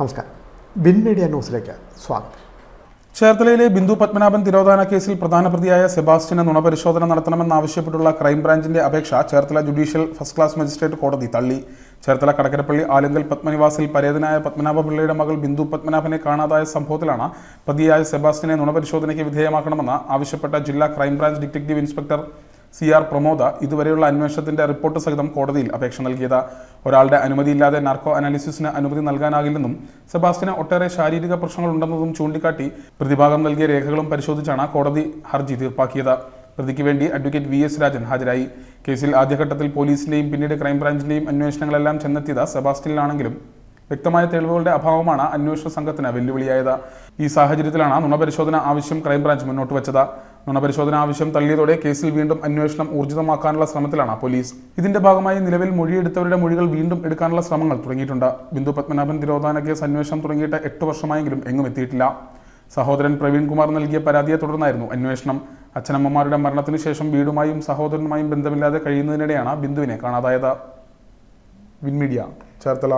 നമസ്കാരം. Bin media ന്യൂസിലേക്ക് സ്വാഗതം. ചേർത്തലയിലെ ബിന്ദു പത്മനാഭൻ തിരോധാന കേസിൽ പ്രധാന പ്രതിയായ സെബാസ്റ്റ്യന് നുണപരിശോധന നടത്തണമെന്നാവശ്യപ്പെട്ടുള്ള ക്രൈംബ്രാഞ്ചിന്റെ അപേക്ഷ Cherthala judicial first class magistrate കോടതി തള്ളി. ചേർത്തല കടക്കരപ്പള്ളി ആലുങ്കൽ പത്മനിവാസിൽ പരേതനായ പത്മനാഭ പിള്ളയുടെ മകൾ ബിന്ദു പത്മനാഭനെ കാണാതായ സംഭവത്തിലാണ് പ്രതിയായ സെബാസ്റ്റ്യനെ നുണപരിശോധനയ്ക്ക് വിധേയമാക്കണമെന്ന് ആവശ്യപ്പെട്ട ജില്ലാ crime branch detective inspector C R Pramod ഇതുവരെയുള്ള അന്വേഷണത്തിന്റെ റിപ്പോർട്ട് സഹിതം കോടതിയിൽ അപേക്ഷ നൽകിയത്. ഒരാളുടെ അനുമതിയില്ലാതെ നാർക്കോ അനാലിസിസിന് അനുമതി നൽകാനാകില്ലെന്നും സെബാസ്റ്റിന് ഒട്ടേറെ ശാരീരിക പ്രശ്നങ്ങൾ പ്രശ്നങ്ങളുണ്ടെന്നതും ചൂണ്ടിക്കാട്ടി പ്രതിഭാഗം നൽകിയ രേഖകളും പരിശോധിച്ചാണ് കോടതി ഹർജി തീർപ്പാക്കിയത്. പ്രതിക്ക് വേണ്ടി അഡ്വക്കേറ്റ് വി എസ് രാജൻ ഹാജരായി. കേസിൽ ആദ്യഘട്ടത്തിൽ പോലീസിന്റെയും പിന്നീട് ക്രൈംബ്രാഞ്ചിന്റെയും അന്വേഷണങ്ങളെല്ലാം ചെന്നെത്തിയത് സെബാസ്റ്റ്യനിലാണെങ്കിലും വ്യക്തമായ തെളിവുകളുടെ അഭാവമാണ് അന്വേഷണ സംഘത്തിന് വെല്ലുവിളിയായത്. ഈ സാഹചര്യത്തിലാണ് നുണപരിശോധന ആവശ്യം ക്രൈംബ്രാഞ്ച് മുന്നോട്ട് വെച്ചത്. നുണപരിശോധന ആവശ്യം തള്ളിയതോടെ കേസിൽ വീണ്ടും അന്വേഷണം ഊർജിതമാക്കാനുള്ള ശ്രമത്തിലാണ് പോലീസ്. ഇതിന്റെ ഭാഗമായി നിലവിൽ മൊഴിയെടുത്തവരുടെ മൊഴികൾ വീണ്ടും എടുക്കാനുള്ള ശ്രമങ്ങൾ തുടങ്ങിയിട്ടുണ്ട്. ബിന്ദു പത്മനാഭൻ തിരോധാന കേസ് അന്വേഷണം തുടങ്ങിയിട്ട് എട്ട് വർഷമായെങ്കിലും എങ്ങും എത്തിയിട്ടില്ല. സഹോദരൻ പ്രവീൺ കുമാർ നൽകിയ പരാതിയെ തുടർന്നായിരുന്നു അന്വേഷണം. അച്ഛനമ്മമാരുടെ മരണത്തിന് ശേഷം വീടുമായും സഹോദരനുമായും ബന്ധമില്ലാതെ കഴിയുന്നതിനിടെയാണ് ബിന്ദുവിനെ കാണാതായത്. വിൻമീഡിയ ചേർത്തല.